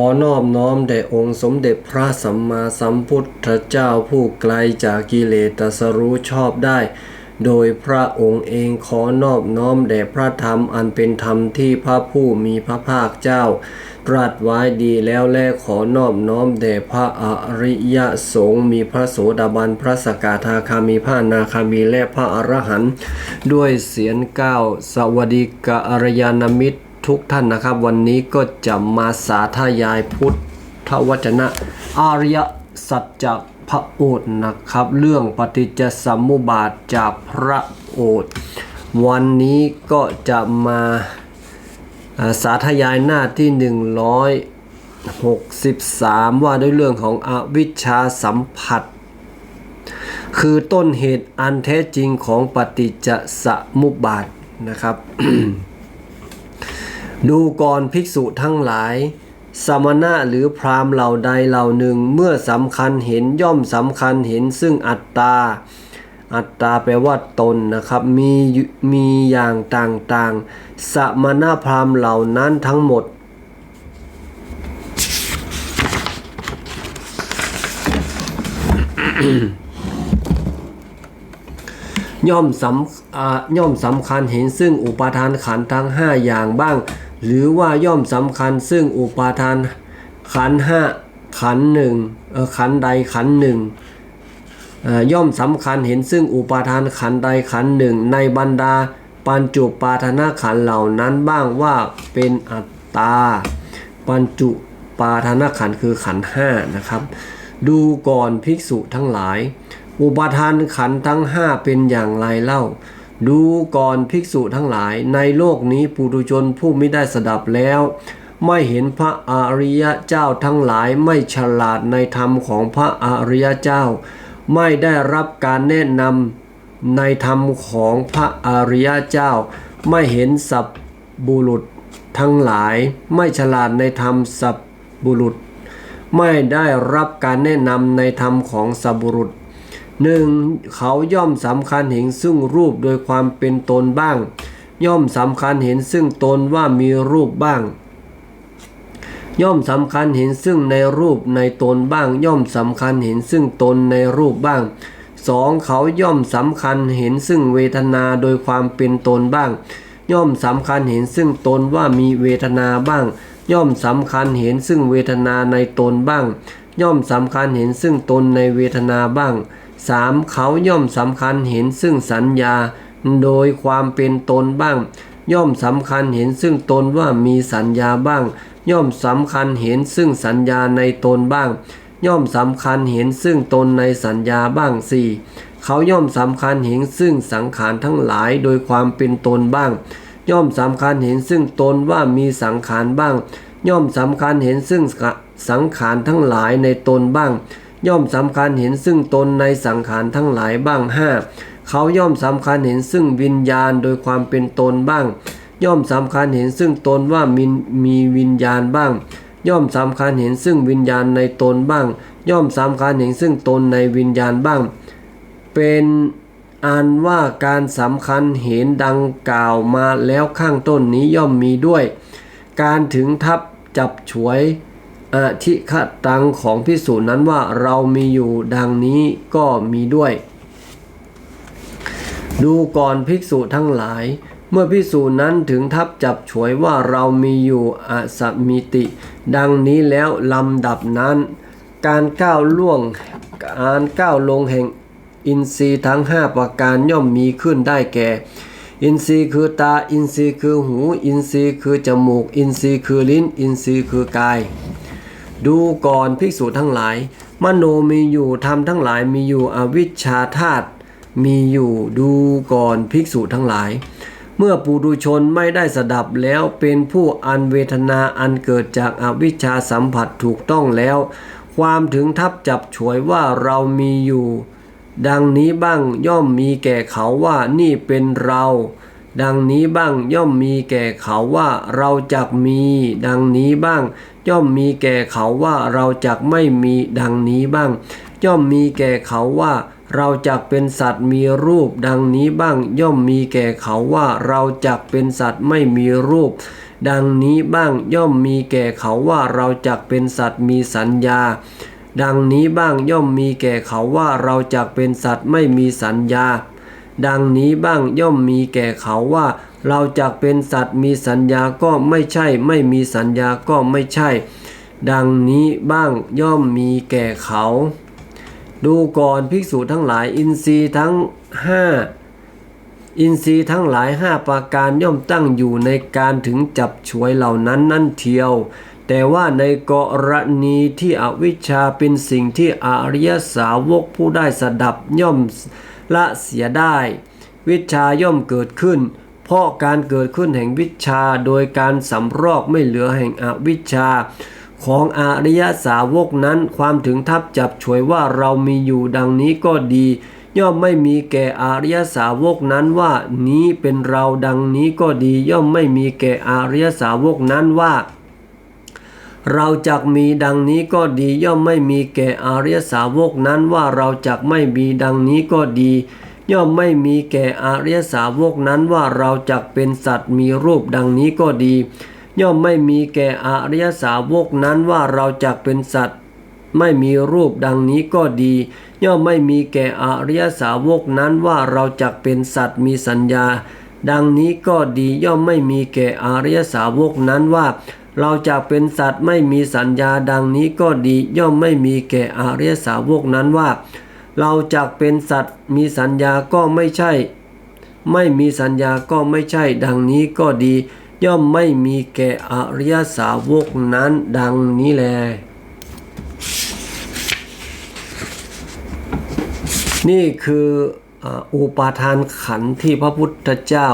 อนอบน้อมแด่องค์สมเด็จพระสัมมาสัมพุทธเจ้าผู้ไกลจากกิเลสตรัสรู้ชอบได้ โดยพระองค์เองขอนอบน้อมแด่พระธรรมอันเป็นธรรมที่พระผู้มีพระภาคเจ้า ตรัสไว้ดีแล้วและขอนอบน้อมแด่พระอริยสงฆ์มีพระโสดาบันพระสกทาคามีพระนาคามีและพระอรหันต์ด้วยเสียงก้าวสวัสดิกอรยานมิตร ทุกท่านนะครับ วันนี้ก็จะมาสาธยายพุทธวจนะอาริยสัจจพระโอษฐ์นะครับ เรื่องปฏิจจสมุปบาทจากพระโอษฐ์วันนี้ก็จะมาอ่าสาธยายหน้าที่ 163 ว่าด้วยเรื่องของอวิชชาสัมผัส คือต้นเหตุอันแท้จริงของปฏิจจสมุปบาทนะครับ ดูก่อนภิกษุทั้งหลาย สมณะหรือพราหมณ์เหล่าใดเหล่าหนึ่งเมื่อสำคัญเห็นย่อมสำคัญเห็นซึ่งอัตตา อัตตาแปลว่าตนนะครับ มีอยู่มีอย่างต่างๆ สมณะพราหมณ์เหล่านั้นทั้งหมดย่อมสำย่อมสำคัญเห็นซึ่งอุปาทานขันทั้งห้าอย่างบ้าง หรือว่าย่อมสำคัญซึ่งอุปาทาน ขันห้าขันหนึ่งขันใดขันหนึ่งย่อมสำคัญเห็นซึ่งอุปาทานขันใดขันหนึ่ง ในบรรดาปัญจุปาทานขันเหล่านั้นบ้างว่าเป็นอัตตา ปัญจุปาทานขันคือขันห้านะครับ ดูก่อนภิกษุทั้งหลาย อุปทานขันทั้งห้าเป็นอย่างไรเล่า ดูก่อนภิกษุทั้งหลาย ในโลกนี้ปุถุชนผู้ไม่ได้สดับแล้ว ไม่เห็นพระอริยเจ้าทั้งหลายไม่ฉลาดในธรรมของพระอริยเจ้า ไม่ได้รับการแนะนำในธรรมของพระอริยเจ้า ไม่เห็นสัพบุรุษทั้งหลาย ไม่ฉลาดในธรรมสัพบุรุษ ไม่ได้รับการแนะนำในธรรมของสัพบุรุษ หนึ่งเขาย่อมสำคัญเห็นซึ่งรูปโดยความเป็นตนบ้าง ย่อมสำคัญเห็นซึ่งตนว่ามีรูปบ้าง ย่อมสำคัญเห็นซึ่งในรูปในตนบ้าง ย่อมสำคัญเห็นซึ่งตนในรูปบ้างสองเขาย่อมสำคัญเห็นซึ่งเวทนาโดยความเป็นตนบ้าง ย่อมสำคัญเห็นซึ่งตนว่ามีเวทนาบ้าง ย่อมสำคัญเห็นซึ่งเวทนาในตนบ้าง ย่อมสำคัญเห็นซึ่งตนในเวทนาบ้าง สามเขาย่อมสำคัญเห็นซึ่งสัญญา โดยความเป็นตนบ้าง ย่อมสำคัญเห็นซึ่งตนว่ามีสัญญาบ้าง ย่อมสำคัญเห็นซึ่งสัญญาในตนบ้าง ย่อมสำคัญเห็นซึ่งตนในสัญญาบ้างสี่เขาย่อมสำคัญเห็นซึ่งสังขารทั้งหลายโดยความเป็นตนบ้าง ย่อมสำคัญเห็นซึ่งตนว่ามีสังขารบ้าง ย่อมสำคัญเห็นซึ่งสังขารทั้งหลายในตนบ้าง ย่อมสำคัญเห็นซึ่งตนในสังขารทั้งหลายบ้างห้าเขาย่อมสำคัญเห็นซึ่งวิญญาณโดยความเป็นตนบ้าง ย่อมสำคัญเห็นซึ่งตนว่ามีมีวิญญาณบ้าง ย่อมสำคัญเห็นซึ่งวิญญาณในตนบ้าง ย่อมสำคัญเห็นซึ่งตนในวิญญาณบ้าง เป็นอันว่าการสำคัญเห็นดังกล่าวมาแล้วข้างต้นนี้ย่อมมีด้วย การถึงทับจับฉวย อธิคตังของพิสูจน์นั้นว่าเรามีอยู่ดังนี้ก็มีด้วย ดูก่อนภิกษุทั้งหลาย เมื่อภิกษุนั้นถึงทับจับฉวยว่าเรามีอยู่อสมิติ ดังนี้แล้วลำดับนั้น การก้าวล่วงการก้าวลงแห่งอินทรีย์ทั้งห้าประการย่อมมีขึ้นได้แก่ อินทรีย์คือตา อินทรีย์คือหู อินทรีย์คือจมูก อินทรีย์คือลิ้น อินทรีย์คือกาย ดูก่อนภิกษุทั้งหลาย มโนมีอยู่ธรรมทั้งหลายมีอยู่อวิชชาธาตุมีอยู่ดูก่อนภิกษุทั้งหลาย เมื่อปุถุชนไม่ได้สดับแล้วเป็นผู้อันเวทนาอันเกิดจากอวิชชาสัมผัสถูกต้องแล้ว ความถึงทับจับฉวยว่าเรามีอยู่ ดังนี้บ้างย่อมมีแก่เขาว่านี่เป็นเรา ดังนี้บ้างย่อมมีแก่เขาว่าเราจักมี ดังนี้บ้าง ย่อมมีแก่เขาว่าเราจักไม่มีดังนี้บ้าง ย่อมมีแก่เขาว่าเราจักเป็นสัตว์มีรูปดังนี้บ้าง ย่อมมีแก่เขาว่าเราจักเป็นสัตว์ไม่มีรูป ดังนี้บ้างย่อมมีแก่เขาว่าเราจักเป็นสัตว์มีสัญญา ดังนี้บ้างย่อมมีแก่เขาว่าเราจักเป็นสัตว์ไม่มีสัญญา ดังนี้บ้างย่อมมีแก่เขาว่า เราจักเป็นสัตว์มีสัญญาก็ไม่ใช่ ไม่มีสัญญาก็ไม่ใช่ ดังนี้บ้างย่อมมีแก่เขา ดูก่อนภิกษุทั้งหลายอินทรีย์ทั้งห้าอินทรีย์ทั้งหลายห้าประการย่อมตั้งอยู่ในการถึงจับฉวยเหล่านั้นนั่นเทียว แต่ว่าในกรณีที่อวิชชาเป็นสิ่งที่อริยสาวกผู้ได้สดับย่อมละเสียได้ วิชาย่อมเกิดขึ้น เพราะการเกิดขึ้นแห่งวิชาโดยการสำรอกไม่เหลือแห่งอวิชา ของอริยสาวกนั้นความถึงทับจับฉวยว่าเรามีอยู่ดังนี้ก็ดี ย่อมไม่มีแก่อริยสาวกนั้นว่านี้เป็นเราดังนี้ก็ดี ย่อมไม่มีแก่อริยสาวกนั้นว่าเราจักมีดังนี้ก็ดีย่อมไม่มีแก่อริยสาวกนั้นว่าเราจักไม่มีดังนี้ก็ดี ย่อมไม่มีแก่อริยสาวกนั้นว่าเราจักเป็นสัตว์มีรูปดังนี้ก็ดี ย่อมไม่มีแก่อริยสาวกนั้นว่าเราจักเป็นสัตว์ไม่มีรูปดังนี้ก็ดี ย่อมไม่มีแก่อริยสาวกนั้นว่าเราจักเป็นสัตว์มีสัญญา ดังนี้ก็ดีย่อมไม่มีแก่อริยสาวกนั้นว่า เราจะเป็นสัตว์ไม่มีสัญญาดังนี้ก็ดี ย่อมไม่มีแก่อริยสาวกนั้นว่า เราจะเป็นสัตว์มีสัญญาก็ไม่ใช่ ไม่มีสัญญาก็ไม่ใช่ ดังนี้ก็ดี ย่อมไม่มีแก่อริยสาวกนั้นดังนี้แล นี่คืออุปาทานขันที่พระพุทธเจ้า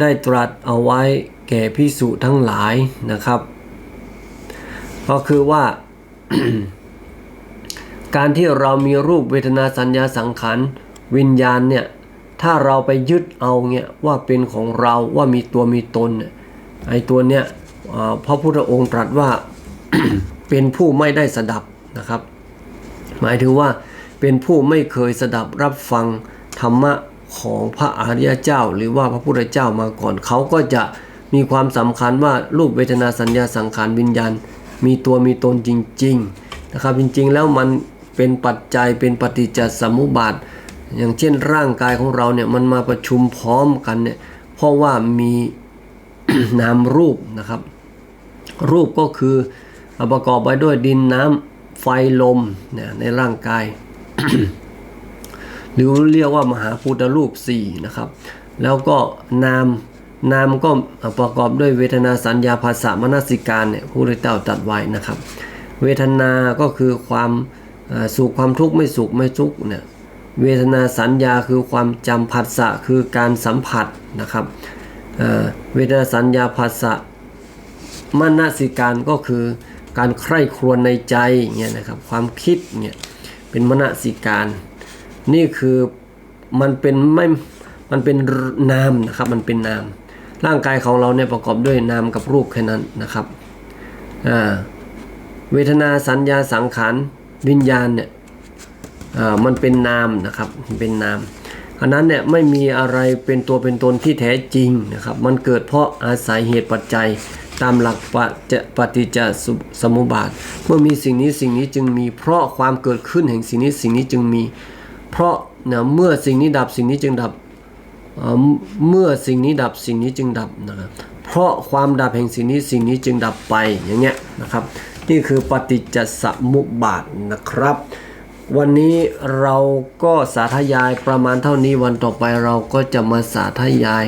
ได้ตรัสเอาไว้แก่พิสุทั้งหลายนะครับ ก็คือว่า การที่เรามีรูปเวทนาสัญญาสังขารวิญญาณเนี่ยถ้าเราไปยึดเอาเนี่ยว่าเป็นของเราว่ามีตัวมีตนเนี่ยไอ้ตัวเนี้ยพระพุทธองค์ตรัสว่าเป็นผู้ไม่ได้สดับนะครับ หมายถึงว่าเป็นผู้ไม่เคยสดับรับฟังธรรมะของพระอริยเจ้า หรือว่าพระพุทธเจ้ามาก่อนเขาก็จะมีความสำคัญว่ารูปเวทนาสัญญาสังขารวิญญาณ มีตัวมีตนจริง ๆ นะครับ จริง ๆ แล้วมัน เป็นปัจจัยเป็นปฏิจจสมุปบาท อย่างเช่นร่างกายของเราเนี่ยมันมาประชุมพร้อมกันเนี่ยเพราะว่ามีนามรูปนะครับ รูปก็คือประกอบไปด้วยดินน้ำไฟลมเนี่ยในร่างกาย หรือเรียกว่ามหาพุทธรูป4นะครับ แล้วก็นามนามก็ประกอบด้วยเวทนาสัญญาภาษามนสิการเนี่ยพระพุทธเจ้าตัดไว้นะครับ เวทนาก็คือความ สุขความทุกข์ไม่สุขไม่ทุกข์เนี่ยเวทนาสัญญาคือความจำผัสสะคือการสัมผัสนะครับเวทนาสัญญาภาษะมนสิการก็คือการใคร่ครวญในใจเงี้ยนะครับความคิดเนี่ยเป็นมนสิการ นี่คือมันเป็นไม่มันเป็นนามนะครับมันเป็นนาม ร่างกายของเราเนี่ยประกอบด้วยนามกับรูปแค่นั้นนะครับเวทนาสัญญาสังขาร วิญญาณเนี่ยมันเป็นนามนะครับเป็นนามอันนั้นเนี่ยไม่มีอะไรเป็นตัวเป็นตนที่แท้จริงนะครับ มันเกิดเพราะอาศัยเหตุปัจจัยตามหลักปฏิปฏิจจสมุปบาท เมื่อมีสิ่งนี้สิ่งนี้จึงมี เพราะความเกิดขึ้นแห่งสิ่งนี้สิ่งนี้จึงมี เพราะนะเมื่อสิ่งนี้ดับสิ่งนี้จึงดับ เมื่อสิ่งนี้ดับสิ่งนี้จึงดับนะครับ เพราะความดับแห่งสิ่งนี้สิ่งนี้จึงดับไปอย่างเงี้ยนะครับ นี่คือปฏิจจสมุปบาทนะครับ วันนี้เราก็สาธยายประมาณเท่านี้วันต่อไปเราก็จะมาสาธยาย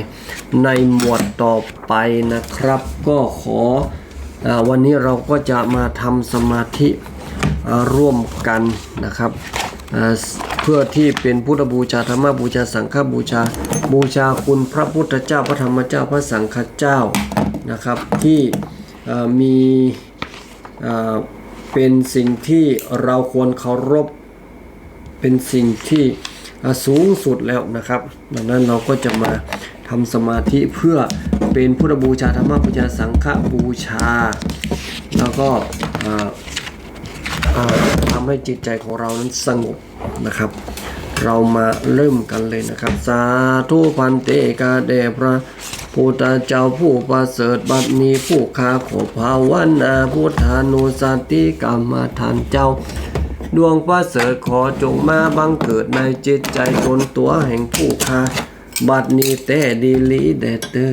ในหมวดต่อไปนะครับ ก็ขออวันนี้เราก็จะมาทำสมาธิร่วมกันนะครับเพื่อที่เป็นพุทธบูชาธรรมบูชาสังฆบูชาบูชาคุณพระพุทธเจ้าพระธรรมเจ้าพระสังฆเจ้านะครับที่มี เป็นสิ่งที่เราควรเคารพเป็นสิ่งที่สูงสุดแล้วนะครับ ดังนั้นเราก็จะมาทำสมาธิเพื่อเป็นพุทธบูชาธรรมบูชาสังฆบูชา แล้วก็ทำให้จิตใจของเรานั้นสงบนะครับ เรามาเริ่มกันเลยนะครับ สาธุพันเตกาเดพระ พุทธเจ้าผู้ประเสริฐบัดนี้ผู้ข้าขอภาวนาพุทธานุสติกรรมฐานเจ้า ดวงประเสริฐขอจงมาบังเกิดในจิตใจตนตัวแห่งผู้ข้าบัดนี้แต่ดีลีแดเตอ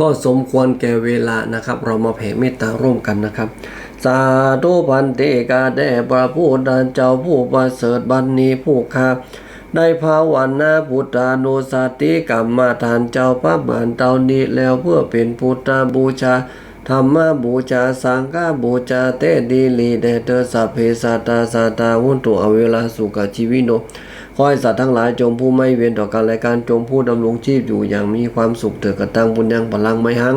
ก็สมควรแก่เวลานะครับ เรามาแผ่เมตตาร่วมกันนะครับ สาธุพันเตกาแด่พระผู้ดานเจ้าผู้ประเสริฐบันนี้ผู้ข้าได้ภาวนาพุทธานุสติกรรมฐานเจ้าพระบานเตานี้แล้วเพื่อเป็นพุทธบูชาธรรมบูชาสังฆบูชาเตดีลีเดเตสัพเพสัตตาสัตตาวุนตุอเวลาสุขชีวิโน ขอให้สัตว์ทั้งหลายจงผู้ไม่เวียนต่อกันและการจงผู้ดำรงชีพอยู่อย่างมีความสุขเถิดกระตังบุญยังพลังไม่หัง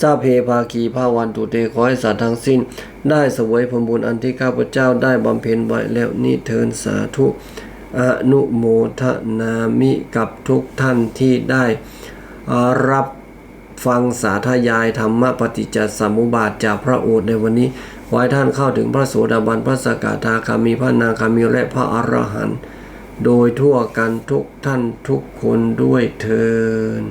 ซาเพภาคีภาวันตุเตขอให้สัตว์ทั้งสิ้น ได้สวยผลบุญอันที่ข้าพเจ้าได้บำเพ็ญไว้แล้วนี้เทินสาธุอนุโมทนามิกับทุกท่านที่ได้รับฟังสาธยายธรรมปฏิจจสมุปบาทจากพระโอษฐ์ในวันนี้ ขอให้ท่านเข้าถึงพระโสดาบันพระสกทาคามีพระนาคามีและพระอรหันต์ โดยทั่วกันทุกท่านทุกคนด้วยเทิน